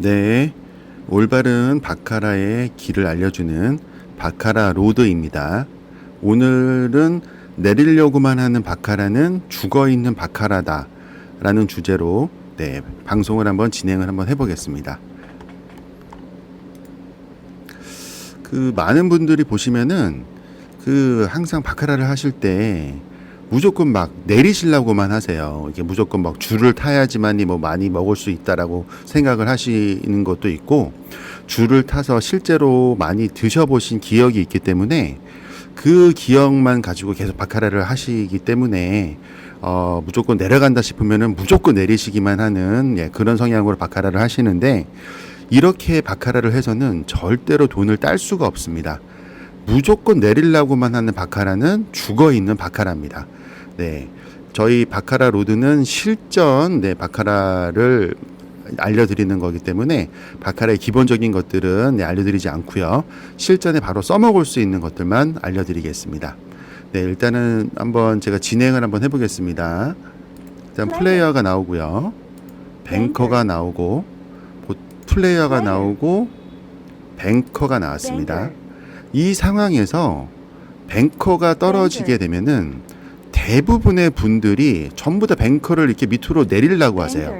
네, 올바른 바카라의 길을 알려주는 바카라 로드입니다. 오늘은 내리려고만 하는 바카라는 죽어 있는 바카라다 라는 주제로 네, 방송을 한번 진행을 한번 해보겠습니다. 그 많은 분들이 보시면은 그 항상 바카라를 하실 때 무조건 막 내리시려고만 하세요. 이게 무조건 막 줄을 타야지만이 뭐 많이 먹을 수 있다라고 생각을 하시는 것도 있고 줄을 타서 실제로 많이 드셔보신 기억이 있기 때문에 그 기억만 가지고 계속 바카라를 하시기 때문에 어, 무조건 내려간다 싶으면은 무조건 내리시기만 하는 예, 그런 성향으로 바카라를 하시는데 이렇게 바카라를 해서는 절대로 돈을 딸 수가 없습니다. 무조건 내리려고만 하는 바카라는 죽어 있는 바카라입니다. 네. 저희 바카라 로드는 실전 네, 바카라를 알려드리는 거기 때문에 바카라의 기본적인 것들은 네, 알려드리지 않고요. 실전에 바로 써먹을 수 있는 것들만 알려드리겠습니다. 네, 일단은 한번 제가 진행을 한번 해보겠습니다. 일단 플레이어가 나오고요. 뱅커가 나오고 보- 플레이어가 나오고 뱅커가 나왔습니다. 이 상황에서 뱅커가 떨어지게 되면은 대부분의 분들이 전부 다 뱅커를 이렇게 밑으로 내리려고 하세요.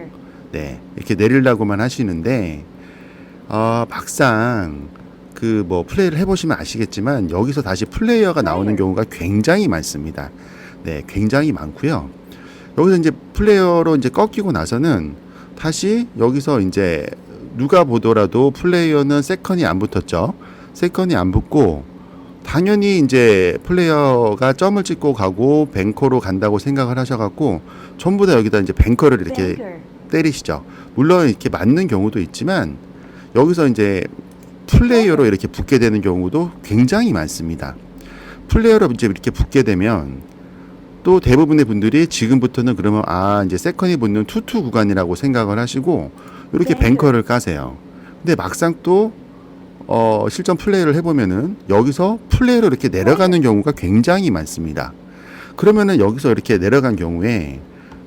네, 이렇게 내리려고만 하시는데 어, 막상 그 뭐 플레이를 해보시면 아시겠지만 여기서 다시 플레이어가 나오는 경우가 굉장히 많습니다. 네, 굉장히 많고요. 여기서 이제 플레이어로 이제 꺾이고 나서는 다시 여기서 이제 누가 보더라도 플레이어는 세컨이 안 붙었죠. 세컨이 안 붙고 당연히 이제 플레이어가 점을 찍고 가고 뱅커로 간다고 생각을 하셔갖고 전부 다 여기다 이제 뱅커를 이렇게 때리시죠. 물론 이렇게 맞는 경우도 있지만 여기서 이제 플레이어로 이렇게 붙게 되는 경우도 굉장히 많습니다. 플레이어로 이제 이렇게 붙게 되면 또 대부분의 분들이 지금부터는 그러면 아 이제 세컨이 붙는 투투 구간이라고 생각을 하시고 이렇게 네. 뱅커를 까세요. 근데 막상 또 어, 실전 플레이를 해보면은 여기서 플레이로 이렇게 내려가는 경우가 굉장히 많습니다. 그러면은 여기서 이렇게 내려간 경우에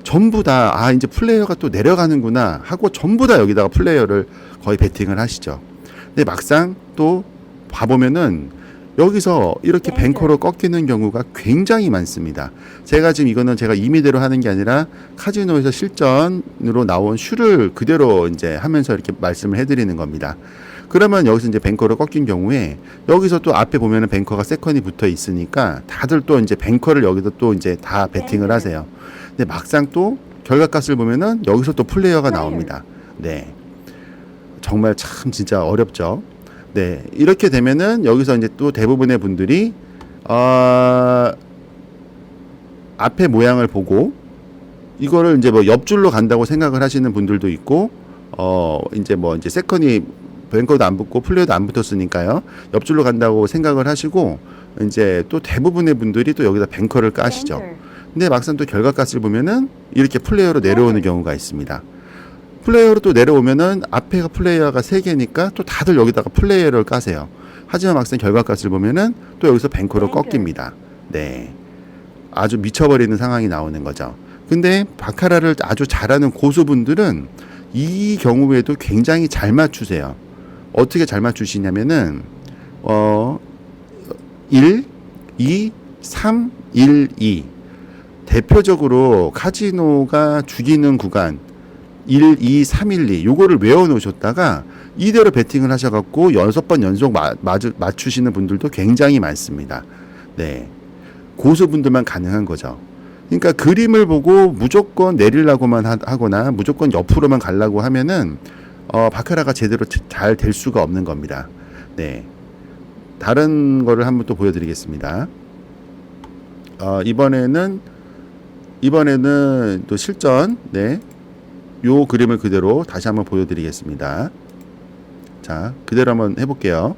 전부 다, 아, 이제 플레이어가 또 내려가는구나 하고 전부 다 여기다가 플레이어를 거의 베팅을 하시죠. 근데 막상 또 봐보면은 여기서 이렇게 네. 뱅커로 꺾이는 경우가 굉장히 많습니다. 제가 지금 이거는 제가 임의대로 하는 게 아니라 카지노에서 실전으로 나온 슈를 그대로 이제 하면서 이렇게 말씀을 해드리는 겁니다. 그러면 여기서 이제 뱅커로 꺾인 경우에 여기서 또 앞에 보면은 뱅커가 세컨이 붙어 있으니까 다들 또 이제 뱅커를 여기다 또 이제 다 베팅을 네. 하세요. 근데 막상 또 결과값을 보면은 여기서 또 플레이어가 나옵니다. 네. 정말 참 진짜 어렵죠. 네. 이렇게 되면은 여기서 이제 또 대부분의 분들이 어 앞에 모양을 보고 이거를 이제 뭐 옆줄로 간다고 생각을 하시는 분들도 있고 어 이제 뭐 이제 세컨이 뱅커도 안 붙고 플레이어도 안 붙었으니까요. 옆줄로 간다고 생각을 하시고 이제 또 대부분의 분들이 또 여기다 뱅커를 까시죠. 근데 막상 또 결과값을 보면은 이렇게 플레이어로 내려오는 경우가 있습니다. 플레이어로 또 내려오면은 앞에가 플레이어가 세 개니까 또 다들 여기다가 플레이어를 까세요. 하지만 막상 결과값을 보면은 또 여기서 뱅커로. 꺾입니다. 네. 아주 미쳐버리는 상황이 나오는 거죠. 근데 바카라를 아주 잘하는 고수분들은 이 경우에도 굉장히 잘 맞추세요. 어떻게 잘 맞추시냐면은 어 1, 2, 3, 1, 2 대표적으로 카지노가 죽이는 구간 1, 2, 3, 1, 2 요거를 외워 놓으셨다가 이대로 베팅을 하셔 갖고 여섯 번 연속 마, 맞추, 맞추시는 분들도 굉장히 많습니다. 네. 고수분들만 가능한 거죠. 그러니까 그림을 보고 무조건 내리려고만 하- 하거나 무조건 옆으로만 가려고 하면은 어, 바카라가 제대로 잘 될 수가 없는 겁니다. 네. 다른 거를 한번 또 보여드리겠습니다. 어, 이번에는 이번에는 또 실전 네. 요 그림을 그대로 다시 한번 보여드리겠습니다. 자, 그대로 한번 해볼게요.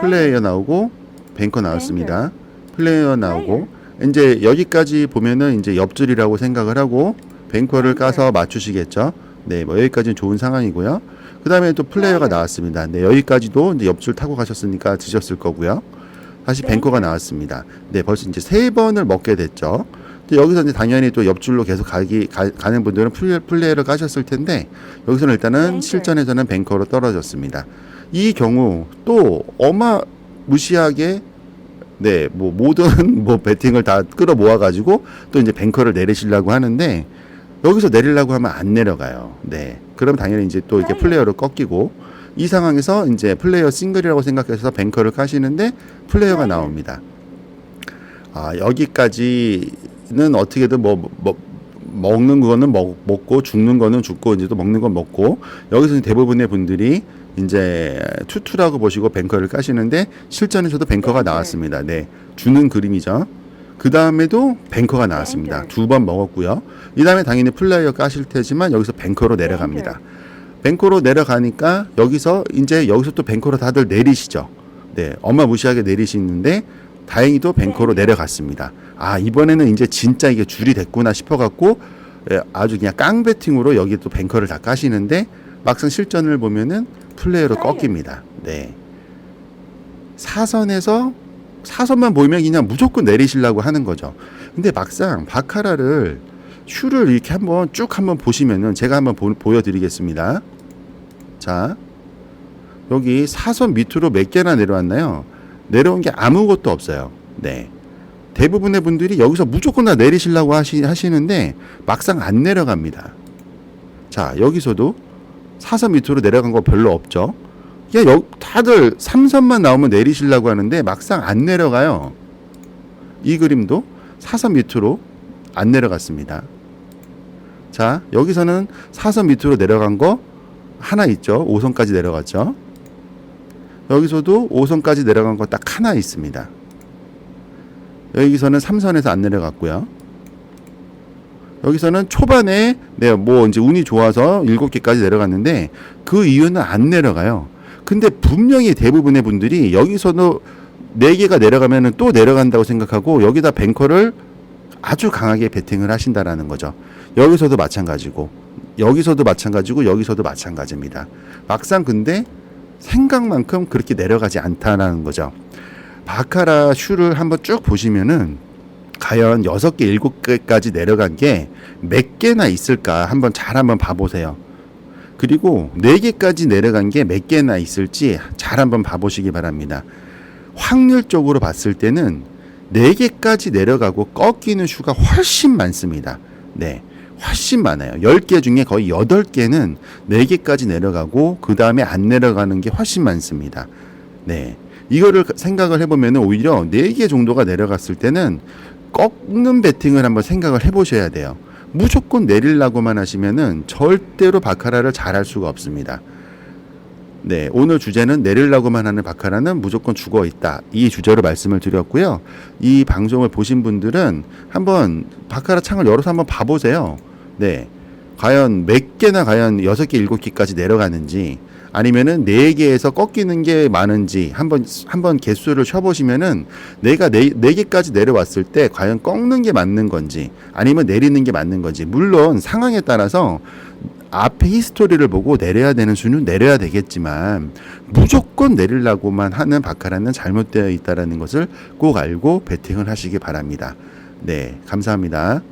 플레이어 나오고 뱅커 나왔습니다. 플레이어 나오고 이제 여기까지 보면은 이제 옆줄이라고 생각을 하고 뱅커를 까서 맞추시겠죠. 네, 뭐 여기까지는 좋은 상황이고요. 그 다음에 또 플레이어가 나왔습니다. 네, 여기까지도 이제 옆줄 타고 가셨으니까 드셨을 거고요. 다시 뱅커가 나왔습니다. 네, 벌써 이제 세 번을 먹게 됐죠. 여기서 이제 당연히 또 옆줄로 계속 가기 가, 는 분들은 플레, 플레이를 까셨을 텐데 여기서는 일단은 뱅크. 실전에서는 뱅커로 떨어졌습니다. 이 경우 또 어마 무시하게 네, 뭐 모든 뭐 배팅을 다 끌어 모아 가지고 또 이제 뱅커를 내리시려고 하는데 여기서 내리려고 하면 안 내려가요. 네. 그럼 당연히 이제 또 이렇게 플레이어로 꺾이고 이 상황에서 이제 플레이어 싱글이라고 생각해서 뱅커를 까시는데 플레이어가 네. 나옵니다. 아, 여기까지는 어떻게든 뭐, 뭐 먹는 거는 먹, 먹고 죽는 거는 죽고 이제 또 먹는 건 먹고 여기서 대부분의 분들이 이제 투투라고 보시고 뱅커를 까시는데 실전에서도 뱅커가 뱅크. 나왔습니다. 네. 주는 그림이죠. 그 다음에도 뱅커가 나왔습니다. 두 번 먹었고요. 이 다음에 당연히 플레이어 까실 테지만 여기서 뱅커로 내려갑니다. 뱅커로 내려가니까 여기서 이제 여기서 또 뱅커로 다들 내리시죠. 네, 어마무시하게 내리시는데 다행히도 뱅커로 네. 내려갔습니다. 아 이번에는 이제 진짜 이게 줄이 됐구나 싶어갖고 예, 아주 그냥 깡 배팅으로 여기 또 뱅커를 다 까시는데 막상 실전을 보면은 플레이어로 네. 꺾입니다. 네. 사선에서 사선만 보이면 그냥 무조건 내리시려고 하는 거죠. 근데 막상 바카라를 슈를 이렇게 한번 쭉 한번 보시면은 제가 한번 보, 보여드리겠습니다. 자, 여기 사선 밑으로 몇 개나 내려왔나요? 내려온 게 아무것도 없어요. 네. 대부분의 분들이 여기서 무조건 다 내리시려고 하시, 하시는데 막상 안 내려갑니다. 자, 여기서도 사선 밑으로 내려간 거 별로 없죠. 야, 여, 다들 삼선만 나오면 내리시려고 하는데 막상 안 내려가요. 이 그림도 사선 밑으로 안 내려갔습니다. 자, 여기서는 사선 밑으로 내려간 거 하나 있죠. 5선까지 내려갔죠. 여기서도 5선까지 내려간 거 딱 하나 있습니다. 여기서는 3선에서 안 내려갔고요. 여기서는 초반에 네, 뭐 이제 운이 좋아서 7개까지 내려갔는데 그 이유는 안 내려가요. 근데 분명히 대부분의 분들이 여기서도 4개가 내려가면은 또 내려간다고 생각하고 여기다 뱅커를 아주 강하게 베팅을 하신다라는 거죠. 여기서도 마찬가지고 여기서도 마찬가지고 여기서도 마찬가지입니다. 막상 근데 생각만큼 그렇게 내려가지 않다라는 거죠. 바카라 슈를 한번 쭉 보시면은 과연 여섯 개 일곱 개까지 내려간 게 몇 개나 있을까 한번 잘 한번 봐보세요. 그리고 네 개까지 내려간 게 몇 개나 있을지 잘 한번 봐보시기 바랍니다. 확률적으로 봤을 때는 네 개까지 내려가고 꺾이는 슈가 훨씬 많습니다. 네. 훨씬 많아요. 10개 중에 거의 8개는 4개까지 내려가고 그 다음에 안 내려가는 게 훨씬 많습니다. 네. 이거를 생각을 해보면 오히려 4개 정도가 내려갔을 때는 꺾는 배팅을 한번 생각을 해보셔야 돼요. 무조건 내리려고만 하시면은 절대로 바카라를 잘할 수가 없습니다. 네, 오늘 주제는 내리려고만 하는 바카라는 무조건 죽어 있다. 이 주제로 말씀을 드렸고요. 이 방송을 보신 분들은 한번 바카라 창을 열어서 한번 봐보세요. 네. 과연 몇 개나 과연 여섯 개, 일곱 개까지 내려가는지 아니면은 네 개에서 꺾이는 게 많은지 한번 한번 개수를 쳐보시면은 내가 네, 네 개까지 내려왔을 때 과연 꺾는 게 맞는 건지 아니면 내리는 게 맞는 건지 물론 상황에 따라서 앞에 히스토리를 보고 내려야 되는 수는 내려야 되겠지만 무조건 내리려고만 하는 바카라는 잘못되어 있다라는 것을 꼭 알고 베팅을 하시기 바랍니다. 네, 감사합니다.